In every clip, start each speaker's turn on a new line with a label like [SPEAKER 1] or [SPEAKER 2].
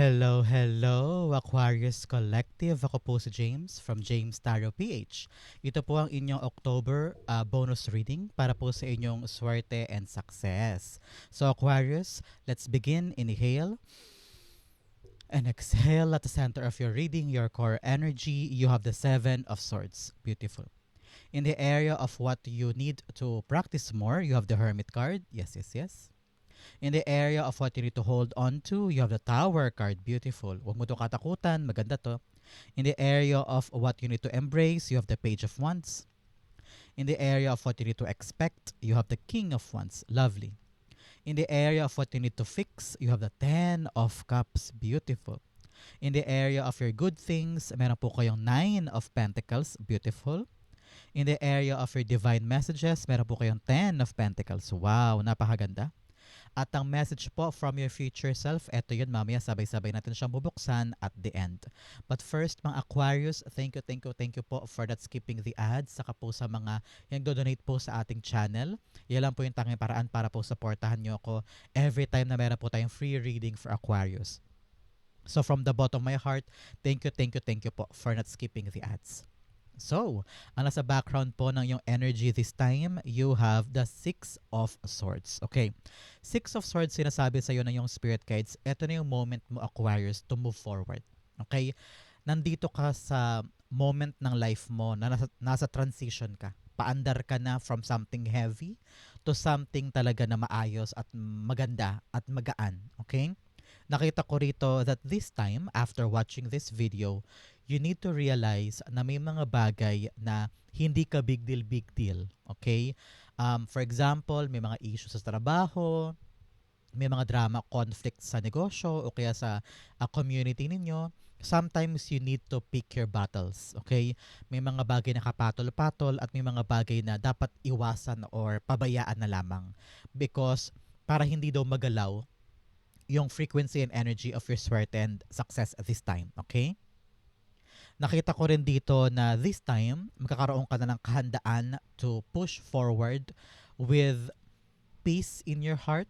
[SPEAKER 1] Hello, hello, Aquarius Collective. Ako po si James from James Tarot PH. Ito po ang inyong October uh, bonus reading para po sa inyong swerte and success. So Aquarius, let's begin. Inhale. And exhale at the center of your reading, your core energy. You have the Seven of Swords. Beautiful. In the area of what you need to practice more, you have the Hermit card. Yes, yes, yes. In the area of what you need to hold on to, you have the Tower card. Beautiful. Huwag mo to katakutan. Maganda to. In the area of what you need to embrace, you have the Page of Wands. In the area of what you need to expect, you have the King of Wands. Lovely. In the area of what you need to fix, you have the Ten of Cups. Beautiful. In the area of your good things, meron po kayong Nine of Pentacles. Beautiful. In the area of your divine messages, meron po kayong Ten of Pentacles. Wow, napakaganda. At ang message po from your future self, eto yun mamaya sabay-sabay natin siyang bubuksan at the end. But first, mga Aquarius, thank you, thank you, thank you po for that skipping the ads. Saka po sa mga yung donate po sa ating channel. Yan lang po yung tanging paraan para po supportahan nyo ako every time na meron po tayong free reading for Aquarius. So from the bottom of my heart, thank you, thank you, thank you po for not skipping the ads. So, ang nasa background po ng yung energy this time, you have the Six of Swords. Okay. Six of Swords, sinasabi sa iyo ng yung spirit guides, ito na yung moment mo, Aquarius, to move forward. Okay? Nandito ka sa moment ng life mo na nasa, nasa transition ka. Paandar ka na from something heavy to something talaga na maayos at maganda at magaan. Okay? Nakita ko rito that this time, after watching this video, you need to realize na may mga bagay na hindi ka big deal, big deal. Okay? Um, for example, may mga issues sa trabaho, may mga drama, conflict sa negosyo o kaya sa uh, community ninyo, sometimes you need to pick your battles, okay? May mga bagay na kapatol-patol at may mga bagay na dapat iwasan or pabayaan na lamang because para hindi daw magalaw yung frequency and energy of your swerte and success at this time, okay? Nakita ko rin dito na this time, magkakaroon ka na ng kahandaan to push forward with peace in your heart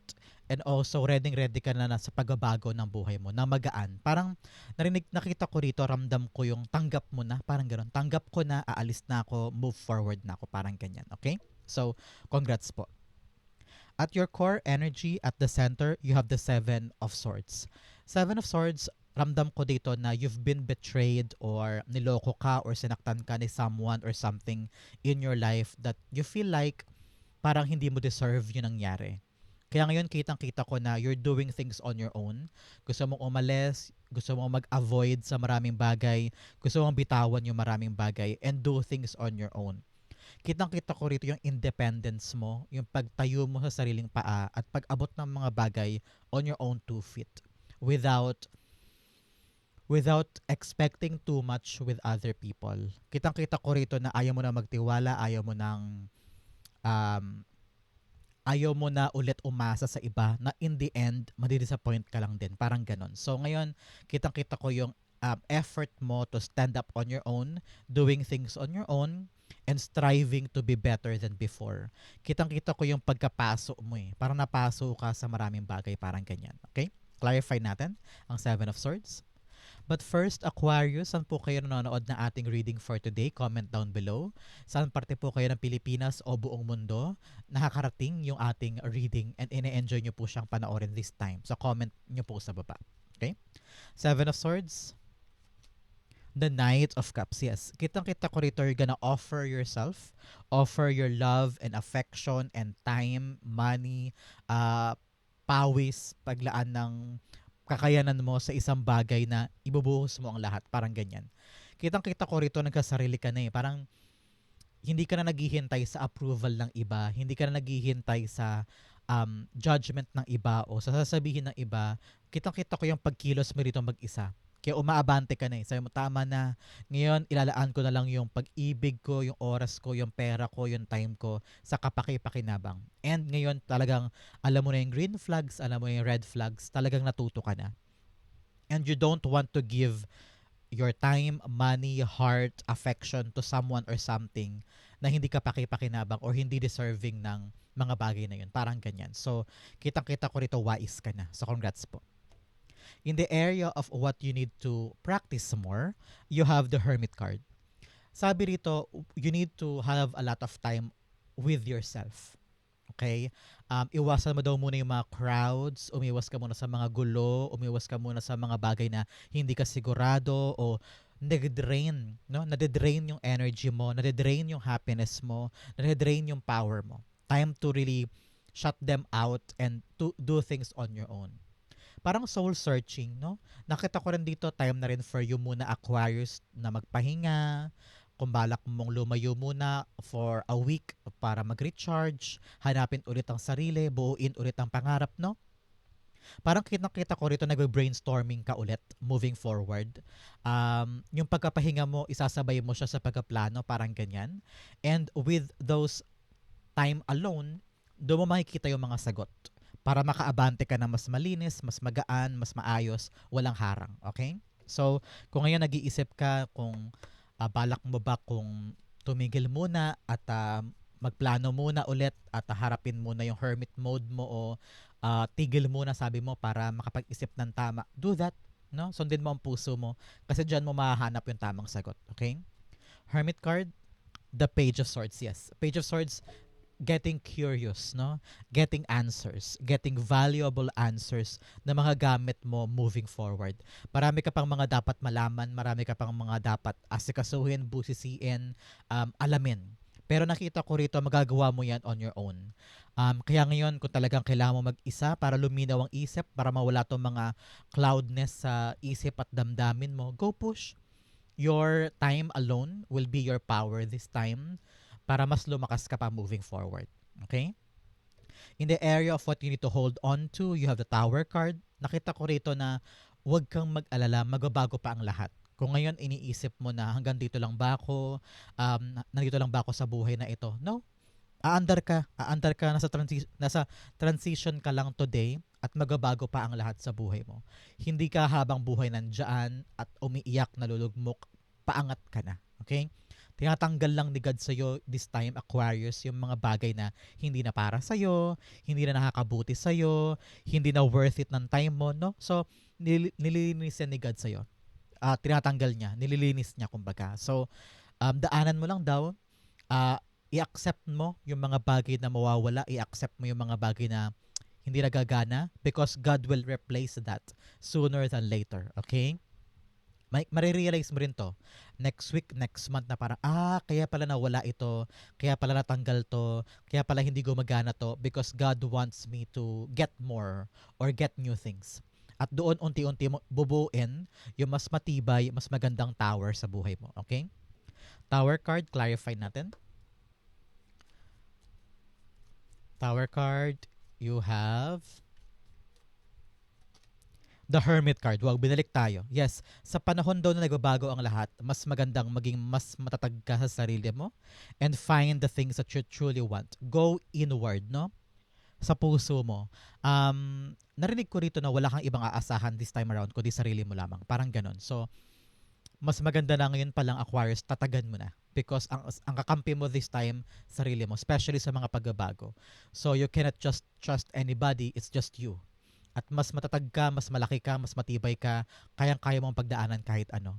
[SPEAKER 1] and also ready ready ka na, na sa pagbabago ng buhay mo na magaan. Parang narinig nakita ko rito, ramdam ko yung tanggap mo na, parang ganoon. Tanggap ko na, aalis na ako, move forward na ako, parang ganyan. Okay? So, congrats po. At your core energy at the center, you have the Seven of Swords. Seven of Swords ramdam ko dito na you've been betrayed or niloko ka or sinaktan ka ni someone or something in your life that you feel like parang hindi mo deserve yung nangyari. Kaya ngayon kitang-kita ko na you're doing things on your own. Gusto mong umalis, gusto mong mag-avoid sa maraming bagay, gusto mong bitawan yung maraming bagay and do things on your own. Kitang-kita ko rito yung independence mo, yung pagtayo mo sa sariling paa at pag-abot ng mga bagay on your own two feet without without expecting too much with other people. Kitang-kita ko rito na ayaw mo na magtiwala, ayaw mo nang um, ayaw mo na ulit umasa sa iba na in the end, madidisappoint ka lang din. Parang ganon. So ngayon, kitang-kita ko yung um, effort mo to stand up on your own, doing things on your own, and striving to be better than before. Kitang-kita ko yung pagkapaso mo eh. Parang napaso ka sa maraming bagay, parang ganyan. Okay? Clarify natin ang Seven of Swords. But first, Aquarius, saan po kayo nanonood na ating reading for today? Comment down below. Saan parte po kayo ng Pilipinas o buong mundo nakakarating yung ating reading and ine-enjoy nyo po siyang panoorin this time. So comment nyo po sa baba. Okay? Seven of Swords. The Knight of Cups. Yes. Kitang-kita ko rito, you're gonna offer yourself, offer your love and affection and time, money, uh, pawis, paglaan ng kakayanan mo sa isang bagay na ibubuhos mo ang lahat. Parang ganyan. Kitang-kita ko rito nagkasarili ka na eh. Parang hindi ka na naghihintay sa approval ng iba. Hindi ka na naghihintay sa um, judgment ng iba o sa sasabihin ng iba. Kitang-kita ko yung pagkilos mo rito mag-isa. Kaya umaabante ka na eh. Sabi mo, tama na. Ngayon, ilalaan ko na lang yung pag-ibig ko, yung oras ko, yung pera ko, yung time ko sa kapaki-pakinabang. And ngayon, talagang alam mo na yung green flags, alam mo na yung red flags, talagang natuto ka na. And you don't want to give your time, money, heart, affection to someone or something na hindi ka pakipakinabang or hindi deserving ng mga bagay na yun. Parang ganyan. So, kitang-kita ko rito, wise ka na. So, congrats po. In the area of what you need to practice more, you have the Hermit card. Sabi rito, you need to have a lot of time with yourself. Okay? Um, iwasan mo daw muna yung mga crowds, umiwas ka muna sa mga gulo, umiwas ka muna sa mga bagay na hindi ka sigurado o nag-drain, no? Nade-drain yung energy mo, nade-drain yung happiness mo, nade-drain yung power mo. Time to really shut them out and to do things on your own. Parang soul searching, no? Nakita ko rin dito, time na rin for you muna Aquarius na magpahinga, kung balak mong lumayo muna for a week para mag-recharge, hanapin ulit ang sarili, buuin ulit ang pangarap, no? Parang kitang-kita ko rito nag-brainstorming ka ulit moving forward. Um, yung pagkapahinga mo, isasabay mo siya sa pagkaplano, parang ganyan. And with those time alone, doon mo makikita yung mga sagot para makaabante ka na mas malinis, mas magaan, mas maayos, walang harang. Okay? So, kung ngayon nag-iisip ka kung ah, balak mo ba kung tumigil muna at ah, magplano muna ulit at ah, harapin muna yung hermit mode mo o ah, tigil muna sabi mo para makapag-isip ng tama. Do that. No? Sundin mo ang puso mo kasi diyan mo mahahanap yung tamang sagot. Okay? Hermit card, the Page of Swords. Yes. Page of Swords, getting curious, no? Getting answers, getting valuable answers na mga gamit mo moving forward. Marami ka pang mga dapat malaman, marami ka pang mga dapat asikasuhin, busisiin, um, alamin. Pero nakita ko rito, magagawa mo yan on your own. Um, kaya ngayon, kung talagang kailangan mo mag-isa para luminaw ang isip, para mawala tong mga cloudness sa isip at damdamin mo, go push. Your time alone will be your power this time para mas lumakas ka pa moving forward. Okay? In the area of what you need to hold on to, you have the tower card. Nakita ko rito na huwag kang mag-alala, magbabago pa ang lahat. Kung ngayon iniisip mo na hanggang dito lang ba ako, um, nandito lang ba ako sa buhay na ito? No. Aandar ka, aandar ka, nasa, transi- nasa transition ka lang today at magbabago pa ang lahat sa buhay mo. Hindi ka habang buhay nandyan at umiiyak, nalulugmok, paangat ka na. Okay? Tinatanggal lang ni God sa'yo this time, Aquarius, yung mga bagay na hindi na para sa'yo, hindi na nakakabuti sa'yo, hindi na worth it ng time mo, no? So, nil- nililinis yan ni God sa'yo. Uh, tinatanggal niya, nililinis niya, kumbaga. So, um, daanan mo lang daw, uh, i-accept mo yung mga bagay na mawawala, i-accept mo yung mga bagay na hindi nagagana because God will replace that sooner than later, okay? May marirealize mo rin to next week, next month na parang, ah, kaya pala nawala ito, kaya pala natanggal to, kaya pala hindi gumagana to because God wants me to get more or get new things. At doon unti-unti mo bubuin yung mas matibay, mas magandang tower sa buhay mo. Okay? Tower card, clarify natin. Tower card, you have The Hermit card. Wag, binalik tayo. Yes, sa panahon daw na nagbabago ang lahat, mas magandang maging mas matatag ka sa sarili mo and find the things that you truly want. Go inward, no? Sa puso mo. Um, narinig ko rito na wala kang ibang aasahan this time around kundi sarili mo lamang. Parang ganon. So, mas maganda na ngayon palang Aquarius, tatagan mo na. Because ang, ang kakampi mo this time, sarili mo. Especially sa mga pagbabago. So, you cannot just trust anybody. It's just you at mas matatag ka, mas malaki ka, mas matibay ka, kayang-kaya mong pagdaanan kahit ano.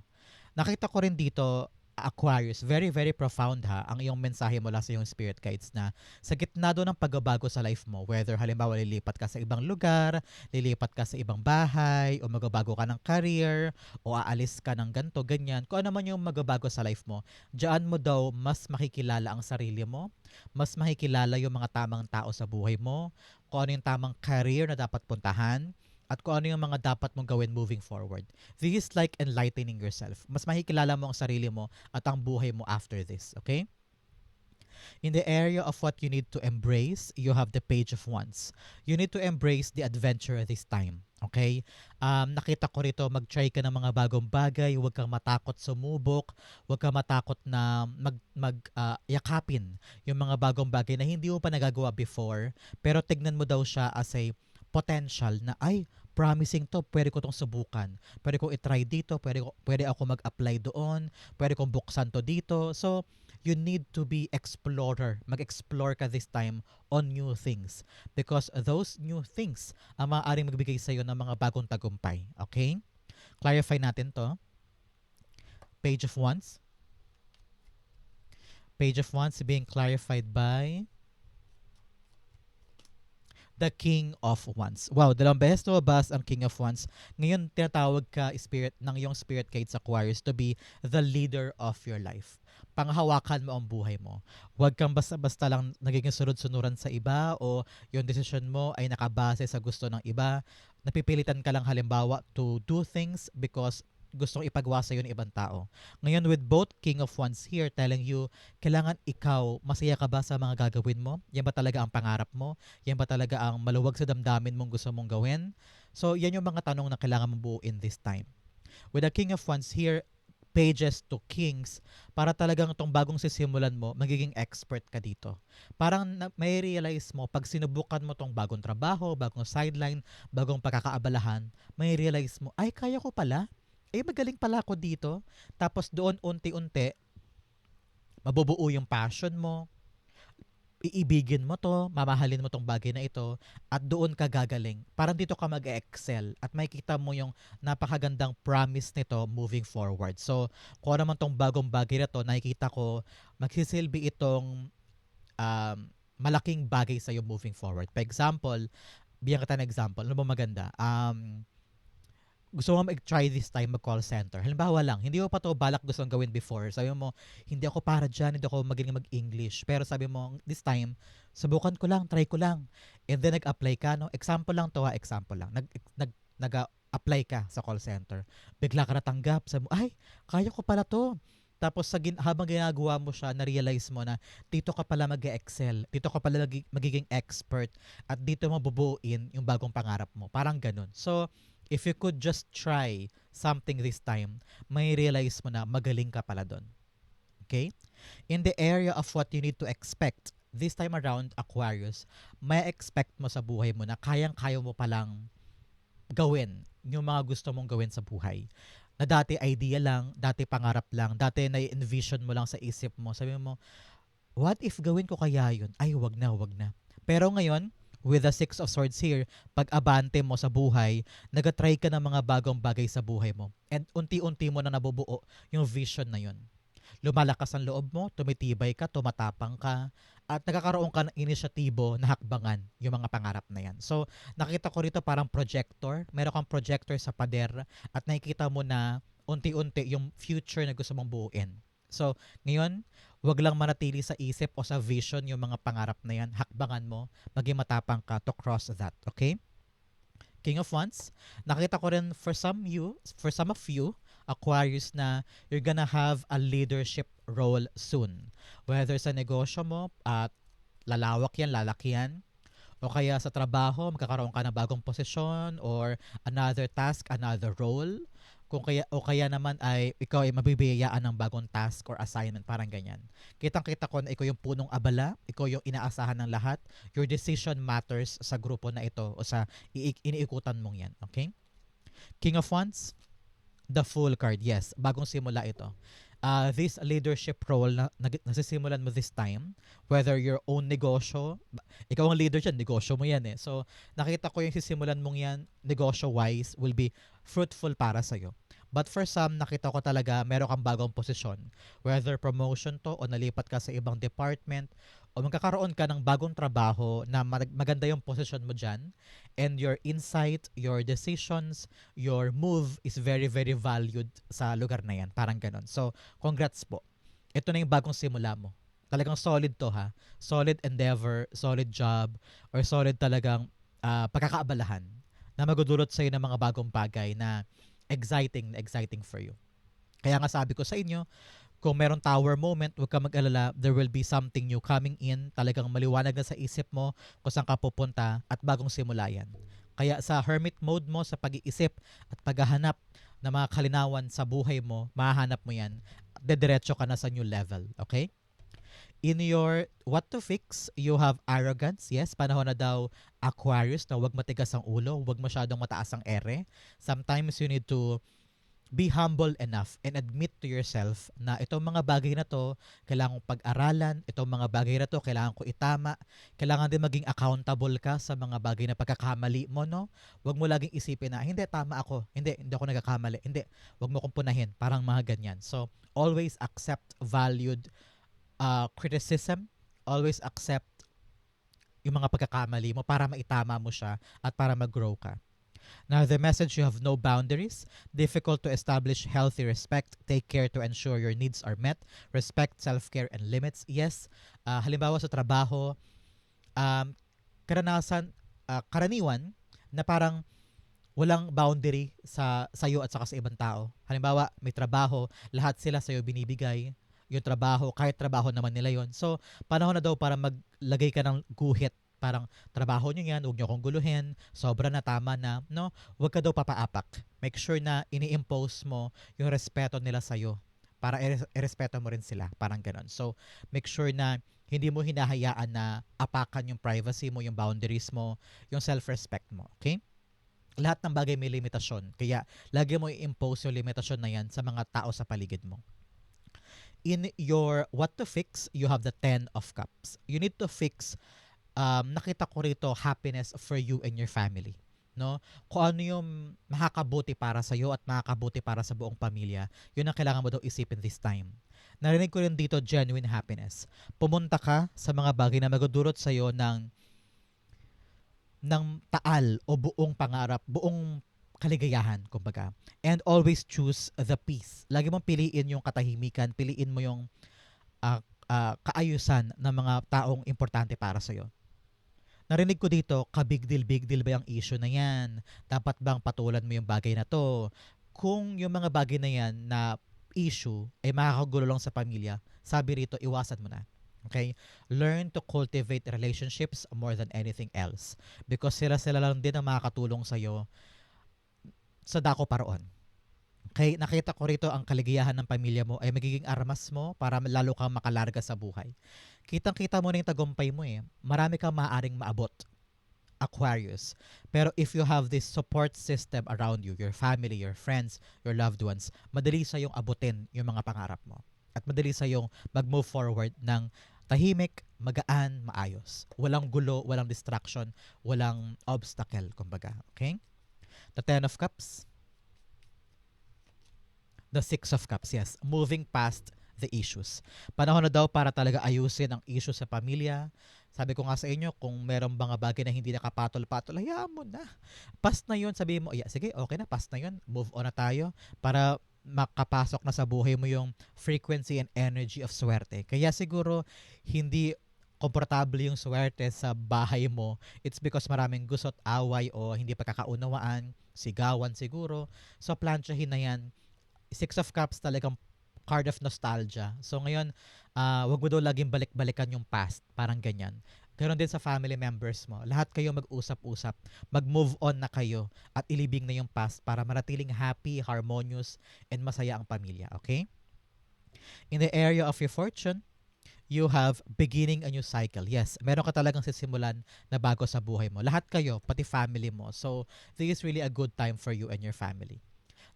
[SPEAKER 1] Nakita ko rin dito, Aquarius, very, very profound ha, ang iyong mensahe mula sa iyong spirit guides na sa gitna doon ng pagbabago sa life mo, whether halimbawa lilipat ka sa ibang lugar, lilipat ka sa ibang bahay, o magbabago ka ng career, o aalis ka ng ganto, ganyan, kung ano man yung magbabago sa life mo, diyan mo daw mas makikilala ang sarili mo, mas makikilala yung mga tamang tao sa buhay mo, kung ano yung tamang career na dapat puntahan, at kung ano yung mga dapat mong gawin moving forward. This is like enlightening yourself. Mas makikilala mo ang sarili mo at ang buhay mo after this, okay? In the area of what you need to embrace, you have the page of wands. You need to embrace the adventure this time. Okay? Um, nakita ko rito, mag-try ka ng mga bagong bagay, huwag kang matakot sumubok, huwag kang matakot na mag, mag uh, yakapin yung mga bagong bagay na hindi mo pa nagagawa before, pero tignan mo daw siya as a potential na ay promising to, pwede ko tong subukan. Pwede ko i-try dito, pwede, ko, pwede ako mag-apply doon, pwede kong buksan to dito. So, you need to be explorer. Mag-explore ka this time on new things. Because those new things ang maaaring magbigay sa'yo ng mga bagong tagumpay. Okay? Clarify natin to. Page of Wands. Page of Wands being clarified by the King of Wands. Wow, dalawang beses lumabas ang King of Wands. Ngayon, tinatawag ka spirit ng iyong spirit guides Aquarius to be the leader of your life. Panghawakan mo ang buhay mo. Huwag kang basta-basta lang nagiging sunod-sunuran sa iba o yung decision mo ay nakabase sa gusto ng iba. Napipilitan ka lang halimbawa to do things because gustong ipagawa sa iyo ng ibang tao. Ngayon with both King of Wands here telling you, kailangan ikaw, masaya ka ba sa mga gagawin mo? Yan ba talaga ang pangarap mo? Yan ba talaga ang maluwag sa damdamin mong gusto mong gawin? So yan yung mga tanong na kailangan mong buuin this time. With the King of Wands here, pages to kings para talagang itong bagong sisimulan mo, magiging expert ka dito. Parang na, may realize mo, pag sinubukan mo tong bagong trabaho, bagong sideline, bagong pagkakaabalahan, may realize mo, ay kaya ko pala, eh magaling pala ako dito. Tapos doon unti-unti, mabubuo yung passion mo, iibigin mo to, mamahalin mo tong bagay na ito, at doon ka gagaling. Parang dito ka mag-excel at makikita mo yung napakagandang promise nito moving forward. So, kung ano naman tong bagong bagay na to, nakikita ko, magsisilbi itong um, malaking bagay sa'yo moving forward. For example, bigyan kita ng example. Ano ba maganda? Um, gusto mo mag-try this time mag-call center. Halimbawa lang, hindi mo pa to balak gusto gawin before. Sabi mo, hindi ako para dyan, hindi ako magaling mag-English. Pero sabi mo, this time, subukan ko lang, try ko lang. And then nag-apply ka, no? Example lang to ha, example lang. Nag, nag, nag-apply ka sa call center. Bigla ka natanggap. Sabi mo, ay, kaya ko pala to. Tapos sa gin- habang ginagawa mo siya, na-realize mo na dito ka pala mag-excel, dito ka pala magiging expert, at dito mo bubuuin yung bagong pangarap mo. Parang ganun. So, if you could just try something this time, may realize mo na magaling ka pala doon. Okay? In the area of what you need to expect, this time around, Aquarius, may expect mo sa buhay mo na kayang-kaya mo palang gawin yung mga gusto mong gawin sa buhay. Na dati idea lang, dati pangarap lang, dati na-envision mo lang sa isip mo. Sabi mo, what if gawin ko kaya yun? Ay, wag na, wag na. Pero ngayon, with the Six of Swords here, pag abante mo sa buhay, nagatry ka ng mga bagong bagay sa buhay mo. And unti-unti mo na nabubuo yung vision na yun. Lumalakas ang loob mo, tumitibay ka, tumatapang ka, at nagkakaroon ka ng inisyatibo na hakbangan yung mga pangarap na yan. So, nakita ko rito parang projector. Meron kang projector sa pader at nakikita mo na unti-unti yung future na gusto mong buuin. So, ngayon, wag lang manatili sa isip o sa vision yung mga pangarap na yan. Hakbangan mo, maging matapang ka to cross that. Okay? King of Wands, nakita ko rin for some you, for some of you, Aquarius na you're gonna have a leadership role soon. Whether sa negosyo mo at lalawak yan, lalaki yan, o kaya sa trabaho, magkakaroon ka ng bagong posisyon or another task, another role. Kung kaya o kaya naman ay ikaw ay mabibiyayaan ng bagong task or assignment, parang ganyan. Kitang-kita ko na ikaw yung punong abala, ikaw yung inaasahan ng lahat. Your decision matters sa grupo na ito o sa iniikutan mong yan, okay? King of Wands, the Fool card. Yes, bagong simula ito. Uh, this leadership role na, na nasisimulan mo this time, whether your own negosyo, ikaw ang leader dyan, negosyo mo yan eh. So, nakita ko yung sisimulan mong yan, negosyo-wise, will be fruitful para sa'yo. But for some, nakita ko talaga meron kang bagong posisyon. Whether promotion to o nalipat ka sa ibang department o magkakaroon ka ng bagong trabaho na mag- maganda yung posisyon mo dyan and your insight, your decisions, your move is very, very valued sa lugar na yan. Parang ganon. So, congrats po. Ito na yung bagong simula mo. Talagang solid to ha. Solid endeavor, solid job, or solid talagang ah, pagkakaabalahan na magudulot sa'yo ng mga bagong bagay na exciting, exciting for you. Kaya nga sabi ko sa inyo, kung meron tower moment, huwag ka mag-alala, there will be something new coming in, talagang maliwanag na sa isip mo kung saan ka pupunta at bagong simula yan. Kaya sa hermit mode mo, sa pag-iisip at paghahanap ng mga kalinawan sa buhay mo, mahahanap mo yan, dediretso ka na sa new level, okay? In your what to fix, you have arrogance. Yes, panahon na daw Aquarius na huwag matigas ang ulo, huwag masyadong mataas ang ere. Sometimes you need to be humble enough and admit to yourself na itong mga bagay na to, kailangan kong pag-aralan, itong mga bagay na to, kailangan ko itama, kailangan din maging accountable ka sa mga bagay na pagkakamali mo, no? Huwag mo laging isipin na, hindi, tama ako, hindi, hindi ako nagkakamali, hindi, huwag mo kong punahin, parang mga ganyan. So, always accept valued uh, criticism, always accept yung mga pagkakamali mo para maitama mo siya at para mag-grow ka. Now, the message you have no boundaries, difficult to establish healthy respect, take care to ensure your needs are met, respect self-care and limits. Yes, uh, halimbawa sa trabaho, um, karanasan, uh, karaniwan na parang walang boundary sa sayo at saka sa ibang tao. Halimbawa, may trabaho, lahat sila sa'yo binibigay yung trabaho, kahit trabaho naman nila yon So, panahon na daw para maglagay ka ng guhit parang trabaho nyo yan, huwag nyo akong guluhin, sobra na tama na, no? Huwag ka daw papaapak. Make sure na ini-impose mo yung respeto nila sa'yo para irespeto mo rin sila. Parang ganon. So, make sure na hindi mo hinahayaan na apakan yung privacy mo, yung boundaries mo, yung self-respect mo. Okay? Lahat ng bagay may limitasyon. Kaya, lagi mo i-impose yung limitasyon na yan sa mga tao sa paligid mo. In your what to fix, you have the 10 of cups. You need to fix um, nakita ko rito happiness for you and your family no? Kung ano yung makakabuti para sa iyo at makakabuti para sa buong pamilya yun ang kailangan mo daw isipin this time. Narinig ko rin dito genuine happiness. Pumunta ka sa mga bagay na magdudulot sa iyo ng ng taal o buong pangarap buong kaligayahan kumbaga and always choose the peace lagi mong piliin yung katahimikan piliin mo yung uh, uh, kaayusan ng mga taong importante para sa iyo Narinig ko dito, ka-big deal, big deal ba yung issue na yan? Dapat bang patulan mo yung bagay na to? Kung yung mga bagay na yan na issue ay makakagulo lang sa pamilya, sabi rito, iwasan mo na. Okay? Learn to cultivate relationships more than anything else. Because sila-sila lang din ang makakatulong sa'yo sa dako paroon. Okay, nakita ko rito ang kaligayahan ng pamilya mo ay magiging armas mo para lalo kang makalarga sa buhay. Kitang-kita mo na yung tagumpay mo eh. Marami kang maaaring maabot. Aquarius. Pero if you have this support system around you, your family, your friends, your loved ones, madali sa yung abutin yung mga pangarap mo. At madali sa yung mag-move forward ng tahimik, magaan, maayos. Walang gulo, walang distraction, walang obstacle, kumbaga. Okay? The Ten of Cups, The Six of Cups, yes. Moving past the issues. Panahon na daw para talaga ayusin ang issue sa pamilya. Sabi ko nga sa inyo, kung merong mga bagay na hindi nakapatol-patol, hayaan mo na. Past na yun, sabihin mo, yeah, sige, okay na, past na yun. Move on na tayo para makapasok na sa buhay mo yung frequency and energy of swerte. Kaya siguro, hindi komportable yung swerte sa bahay mo, it's because maraming gusot, away o hindi pagkakaunawaan, sigawan siguro. So, plansyahin na yan Six of Cups talagang card of nostalgia. So ngayon, uh, wag mo daw laging balik-balikan yung past. Parang ganyan. Ganon din sa family members mo. Lahat kayo mag-usap-usap. Mag-move on na kayo at ilibing na yung past para maratiling happy, harmonious, and masaya ang pamilya. Okay? In the area of your fortune, you have beginning a new cycle. Yes, meron ka talagang sisimulan na bago sa buhay mo. Lahat kayo, pati family mo. So, this is really a good time for you and your family.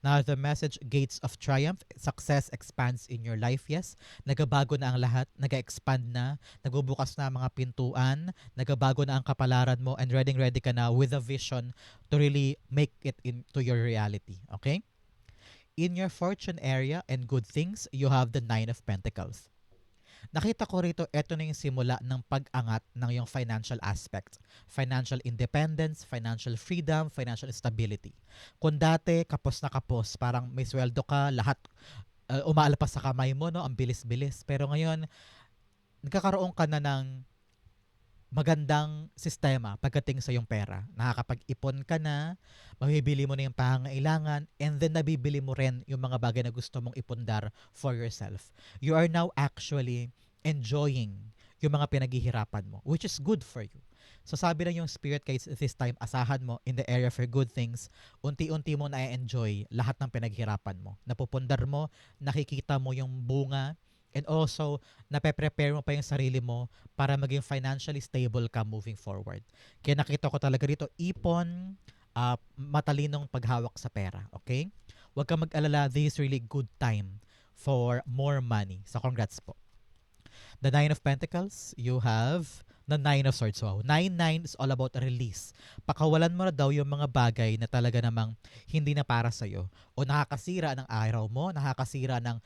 [SPEAKER 1] Now, the message Gates of Triumph, success expands in your life, yes. Nagabago na ang lahat, naga-expand na, nagbubukas na ang mga pintuan, nagabago na ang kapalaran mo, and ready ready ka na with a vision to really make it into your reality, okay? In your fortune area and good things, you have the Nine of Pentacles nakita ko rito, ito na yung simula ng pag-angat ng yung financial aspect. Financial independence, financial freedom, financial stability. Kung dati, kapos na kapos, parang may sweldo ka, lahat uh, umaalpas sa kamay mo, no? ang bilis-bilis. Pero ngayon, nagkakaroon ka na ng magandang sistema pagdating sa yung pera. Nakakapag-ipon ka na, mabibili mo na yung pangangailangan, and then nabibili mo rin yung mga bagay na gusto mong ipundar for yourself. You are now actually enjoying yung mga pinaghihirapan mo, which is good for you. So sabi lang yung spirit guys this time, asahan mo in the area for good things, unti-unti mo na-enjoy lahat ng pinaghirapan mo. Napupundar mo, nakikita mo yung bunga, And also, nape-prepare mo pa yung sarili mo para maging financially stable ka moving forward. Kaya nakita ko talaga dito, ipon, uh, matalinong paghawak sa pera. Okay? Huwag kang mag-alala, this is really good time for more money. So congrats po. The Nine of Pentacles, you have the Nine of Swords. Wow. Nine-Nine is all about release. Pakawalan mo na daw yung mga bagay na talaga namang hindi na para sa'yo. O nakakasira ng araw mo, nakakasira ng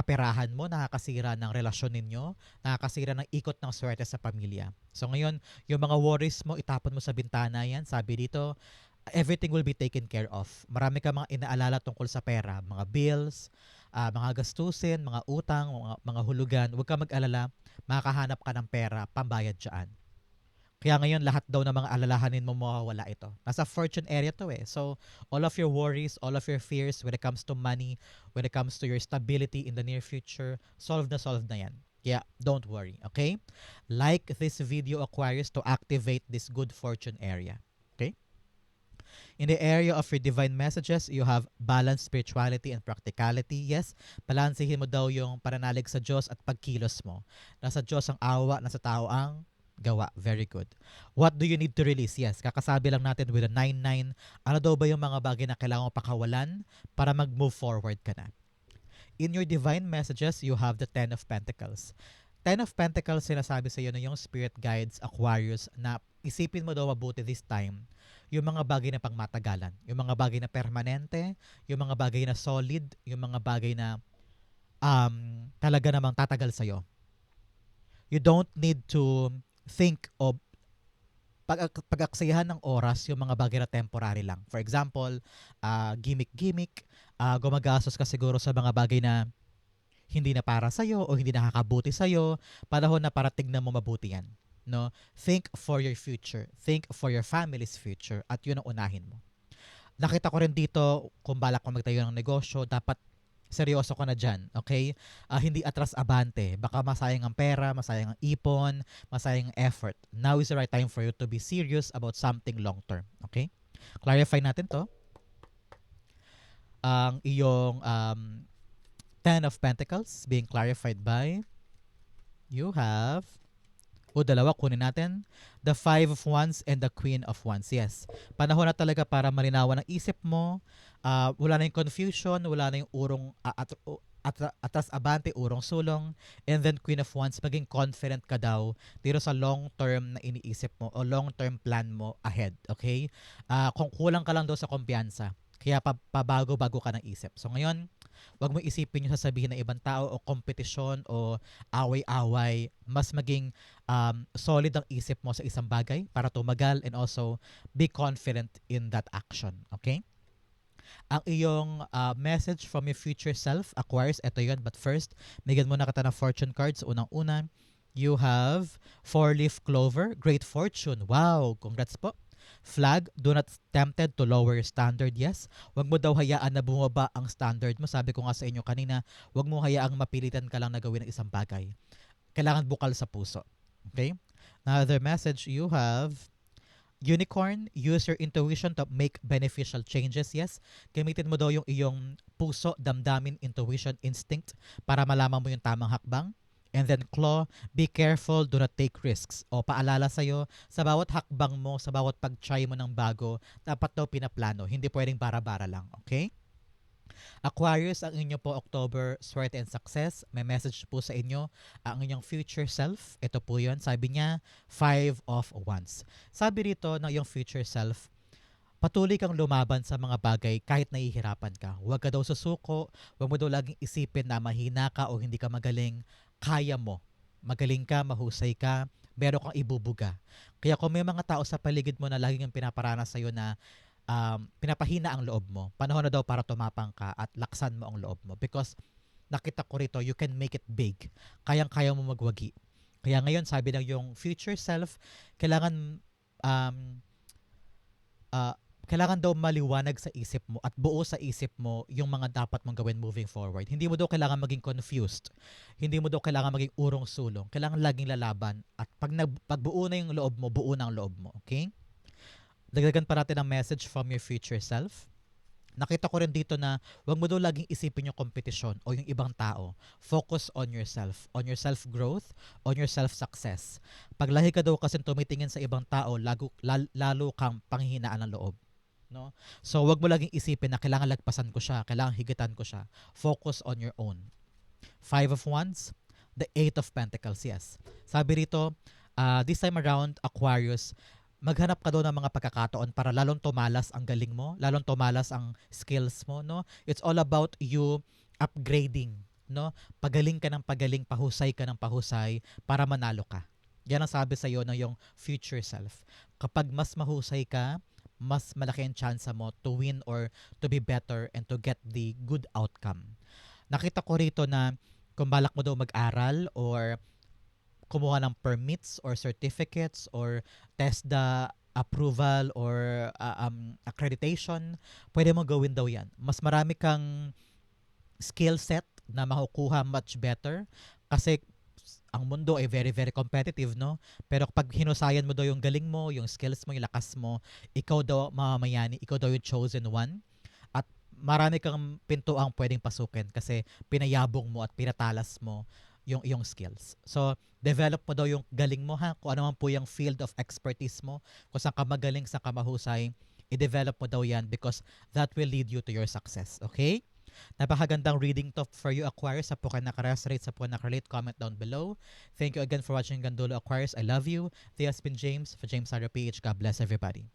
[SPEAKER 1] kaperahan mo, nakakasira ng relasyon ninyo, nakakasira ng ikot ng swerte sa pamilya. So ngayon, yung mga worries mo, itapon mo sa bintana yan. Sabi dito, everything will be taken care of. Marami ka mga inaalala tungkol sa pera, mga bills, ah, mga gastusin, mga utang, mga, mga hulugan. Huwag ka mag-alala, makakahanap ka ng pera, pambayad dyan. Kaya ngayon, lahat daw ng mga alalahanin mo mawawala ito. Nasa fortune area to eh. So, all of your worries, all of your fears when it comes to money, when it comes to your stability in the near future, solve na solve na yan. Yeah, don't worry, okay? Like this video Aquarius to activate this good fortune area. Okay? In the area of your divine messages, you have balanced spirituality and practicality. Yes, balansehin mo daw yung pananalig sa Diyos at pagkilos mo. Nasa Diyos ang awa, nasa tao ang gawa. Very good. What do you need to release? Yes, kakasabi lang natin with a 9-9. Ano daw ba yung mga bagay na kailangan pakawalan para mag-move forward ka na? In your divine messages, you have the Ten of Pentacles. Ten of Pentacles, sinasabi sa iyo na yung spirit guides, Aquarius, na isipin mo daw mabuti this time yung mga bagay na pangmatagalan, yung mga bagay na permanente, yung mga bagay na solid, yung mga bagay na um, talaga namang tatagal sa'yo. You don't need to think of pag pag-aksayahan ng oras yung mga bagay na temporary lang. For example, ah, gimmick-gimmick, ah, gumagastos ka siguro sa mga bagay na hindi na para sa'yo o hindi nakakabuti sa'yo, panahon na para tignan mo mabuti yan. No? Think for your future. Think for your family's future at yun ang unahin mo. Nakita ko rin dito, kung balak mo magtayo ng negosyo, dapat seryoso ka na dyan, okay? Ah, hindi atras abante. Baka masayang ang pera, masayang ang ipon, masayang ang effort. Now is the right time for you to be serious about something long term, okay? Clarify natin to. Ang iyong um, Ten of Pentacles being clarified by you have o dalawa kunin natin the Five of Wands and the Queen of Wands. Yes. Panahon na talaga para malinawan ang isip mo. Ah, wala na yung confusion, wala na yung urong at, atra- atras abante, urong sulong. And then Queen of Wands, maging confident ka daw dito sa long term na iniisip mo o long term plan mo ahead. Okay? Ah, kung kulang ka lang daw sa kumpiyansa, kaya pa, pabago-bago ka ng isip. So ngayon, wag mo isipin yung sasabihin ng ibang tao o kompetisyon o away-away. Mas maging um, solid ang isip mo sa isang bagay para tumagal and also be confident in that action. Okay? Ang iyong uh, message from your future self, Aquarius, ito yun. But first, bigyan muna kita ng fortune cards. Unang-una, you have four-leaf clover, great fortune. Wow! Congrats po. Flag, do not tempted to lower standard. Yes. Huwag mo daw hayaan na bumaba ang standard mo. Sabi ko nga sa inyo kanina, huwag mo hayaang mapilitan ka lang na gawin ng isang bagay. Kailangan bukal sa puso. Okay? Another message you have Unicorn, use your intuition to make beneficial changes. Yes, gamitin mo daw yung iyong puso, damdamin, intuition, instinct para malaman mo yung tamang hakbang. And then claw, be careful, do not take risks. O paalala sa'yo, sa bawat hakbang mo, sa bawat pag-try mo ng bago, dapat daw pinaplano. Hindi pwedeng bara-bara lang. Okay? Aquarius, ang inyo po October, swerte and success. May message po sa inyo, ang inyong future self. Ito po yun. Sabi niya, five of wands. Sabi rito ng iyong future self, patuloy kang lumaban sa mga bagay kahit nahihirapan ka. Huwag ka daw susuko, huwag mo daw laging isipin na mahina ka o hindi ka magaling. Kaya mo. Magaling ka, mahusay ka, meron kang ibubuga. Kaya kung may mga tao sa paligid mo na laging ang pinaparana sa'yo na um, pinapahina ang loob mo, panahon na daw para tumapang ka at laksan mo ang loob mo. Because nakita ko rito, you can make it big. Kayang-kaya mo magwagi. Kaya ngayon, sabi ng yung future self, kailangan um, ah, kailangan daw maliwanag sa isip mo at buo sa isip mo yung mga dapat mong gawin moving forward. Hindi mo daw kailangan maging confused. Hindi mo daw kailangan maging urong sulong. Kailangan laging lalaban. At pag, nag, pag na yung loob mo, buo na ang loob mo. Okay? Dagdagan pa natin ang message from your future self. Nakita ko rin dito na huwag mo daw laging isipin yung kompetisyon o yung ibang tao. Focus on yourself, on your self-growth, on your self-success. Pag lahi ka daw kasi tumitingin sa ibang tao, lago, lal- lalo kang panghihinaan ng loob. No? So wag mo laging isipin na kailangan lagpasan ko siya, kailangan higitan ko siya. Focus on your own. Five of Wands, the Eight of Pentacles, yes. Sabi rito, ah, this time around, Aquarius, maghanap ka daw ng mga pagkakataon para lalong tumalas ang galing mo, lalong tumalas ang skills mo, no? It's all about you upgrading, no? Pagaling ka ng pagaling, pahusay ka ng pahusay para manalo ka. Yan ang sabi sa iyo ng yung future self. Kapag mas mahusay ka, mas malaki ang chance mo to win or to be better and to get the good outcome. Nakita ko rito na kung balak mo daw mag-aral or kumuha ng permits or certificates or test the approval or uh, um, accreditation, pwede mo gawin daw yan. Mas marami kang skill set na makukuha much better kasi ang mundo ay very very competitive no? Pero kapag hinusayan mo daw yung galing mo yung skills mo yung lakas mo ikaw daw mamamayani ikaw daw yung chosen one. At marami kang pintuang pwedeng pasukin kasi pinayabong mo at pinatalas mo yung yung skills. So develop mo daw yung galing mo ha? Kung ano man po yung field of expertise mo kung saan ka magaling saan ka mahusay i-develop mo daw yan because that will lead you to your success okay Napakagandang reading to for you Aquarius. Sa po nakaresonate, sa po nakarelate, comment down below. Thank you again for watching Gandulo Aquarius. I love you. This has been James for James Sarah PH. God bless everybody.